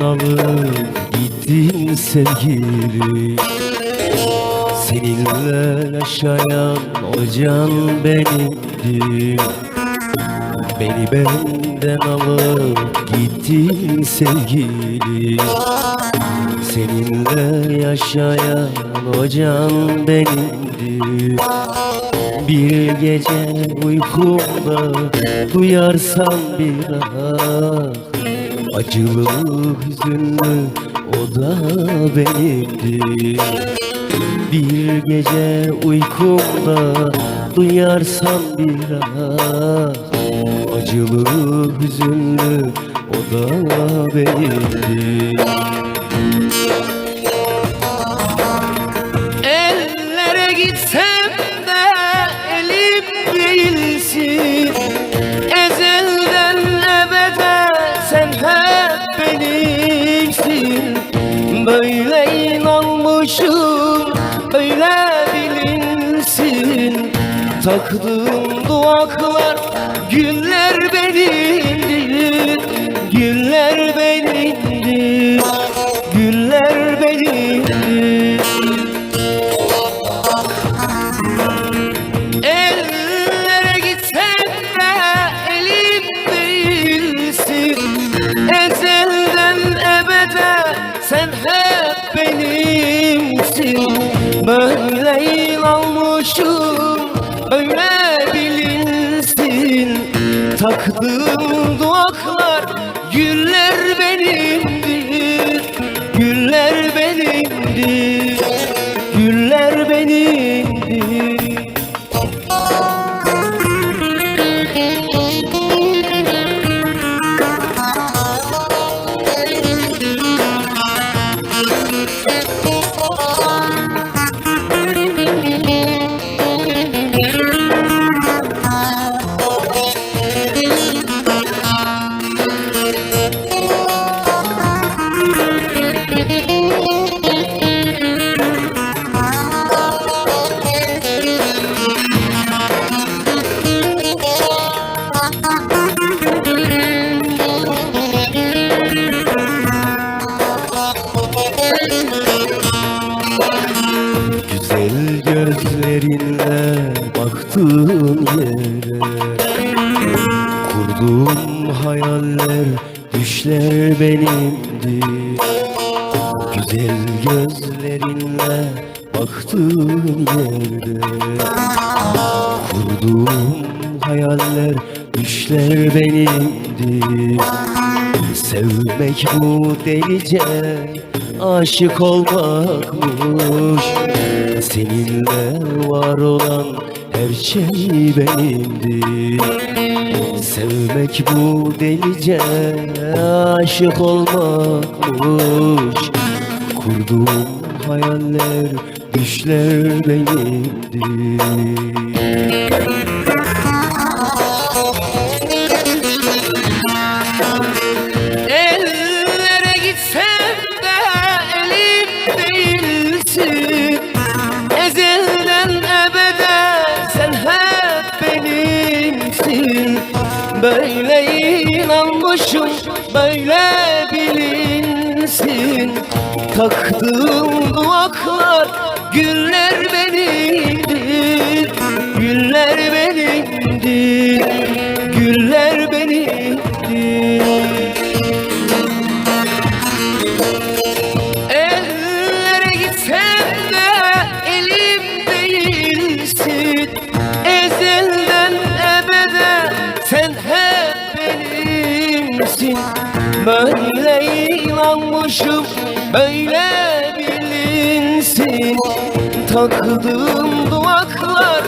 Benden alıp gittin sevgili. Seninle yaşayan o can benimdi Beni benden alıp gittin sevgili. Seninle yaşayan o can benimdi bir gece uykumda duyarsam bir ah Acılı hüzünlü o da benimdi Bir gece uykumda duyarsam bir ah Acılı hüzünlü o da benimdi Ellere gitsem Böyle inanmışım öyle bilinsin. Taktığım duaklar günler benimdir Günler benimdir Günler benimdir benimsin Böyle inanmışım öyle bilinsin. Taktığım duaklar güller benimdir. Güller benimdir Güller benimdir Gözlerinle baktığım yere Kurduğum hayaller, düşler benimdi Güzel gözlerinle baktığım yerde Kurduğum hayaller, düşler benimdi Sevmek bu delice aşık olmakmış Seninle var olan her şey benimdi Sevmek bu delice aşık olmakmış. Kurduğum hayaller, düşler benimdi Böyle inanmışım böyle bilinsin. Taktığım duaklar güller benimdir Güller benimdir. Güller Böyle inanmışım böyle bilinsin. Takıldığım duvaklar